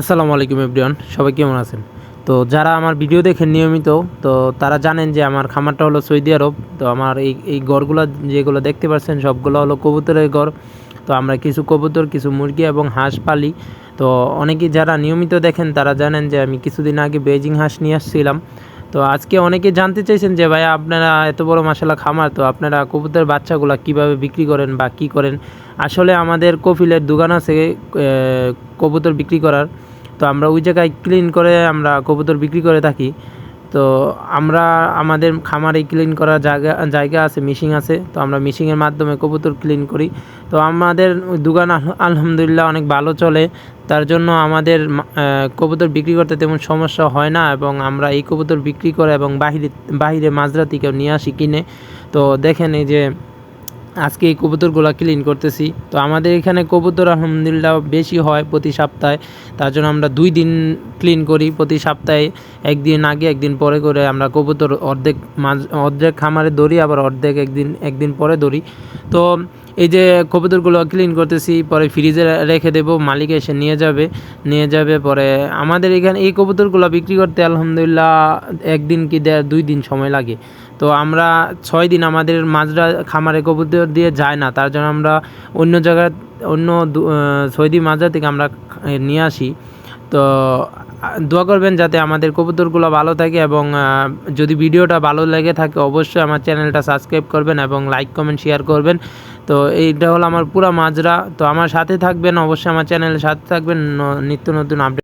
আসসালামু আলাইকুম এভরিওয়ান, সবাই কেমন আছেন? তো যারা আমার ভিডিও দেখেন নিয়মিত, তো তারা জানেন যে আমার খামারটা হলো সৌদি আরব। তো আমার এই এই গড়গুলো যেগুলো দেখতে পাচ্ছেন সবগুলো হলো কবুতরের গড়। তো আমরা কিছু কবুতর, কিছু মুরগি এবং হাঁস পালি। তো অনেকেই যারা নিয়মিত দেখেন, তারা জানেন যে আমি কিছুদিন আগে বেজিং হাঁস নিয়ে আসছিলাম। তো আজকে অনেকে জানতে চাইছেন যে, ভাইয়া, আপনারা এত বড় মশলা খামার, তো আপনারা কবুতরের বাচ্চাগুলো কীভাবে বিক্রি করেন বা কী করেন? আসলে আমাদের কফিলের দোকান আছে কবুতর বিক্রি করার। তো আমরা ওই জায়গায় ক্লিন করে আমরা কবুতর বিক্রি করে থাকি। তো আমরা, আমাদের খামারে ক্লিন করার জায়গা জায়গা আছে মিশিং আছে, তো আমরা মিশিংয়ের মাধ্যমে কবুতর ক্লিন করি। তো আমাদের দোকান আলহামদুলিল্লাহ অনেক ভালো চলে, তার জন্য আমাদের কবুতর বিক্রি করতে তেমন সমস্যা হয় না এবং আমরা এই কবুতর বিক্রি করে এবং বাহিরে বাহিরে মাঝরা থেকেও নিয়ে আসি, কিনে। তো দেখেন এই যে আজকে এই কবুতরগুলো ক্লিন করতেছি। তো আমাদের এখানে কবুতর আলহামদুলিল্লাহ বেশি হয় প্রতি সপ্তাহে। তার জন্য আমরা দুই দিন ক্লিন করি প্রতি সপ্তাহে। একদিন আগে, একদিন পরে করে আমরা কবুতর অর্ধেক মাঝ অর্ধেক খামারে ধরি, আবার অর্ধেক একদিন একদিন পরে ধরি। তো এই যে কবুতরগুলো ক্লিন করতেছি, পরে ফ্রিজে রেখে দেবো, মালিক এসে নিয়ে যাবে। নিয়ে যাবে, পরে আমাদের এখানে এই কবুতরগুলো বিক্রি করতে আলহামদুলিল্লাহ একদিন কি দেড় দুই দিন সময় লাগে। তো আমরা ছয় দিন আমাদের মাজরা খামারে কবুতর দিয়ে যায় না, তার জন্য আমরা অন্য জায়গায় অন্য সৌদি মাজরা থেকে আমরা নিয়ে আসি। তো, দোয়া করবেন যাতে আমাদের কবুতরগুলো ভালো থাকে এবং যদি ভিডিওটা ভালো লেগে থাকে অবশ্যই আমার চ্যানেলটা সাবস্ক্রাইব করবেন এবং লাইক, কমেন্ট, শেয়ার করবেন। তো এইটা হলো আমার পুরা মাজরা। তো আমার সাথে থাকবেন, অবশ্যই আমার চ্যানেলের সাথে থাকবেন। নিত্য নতুন আপডেট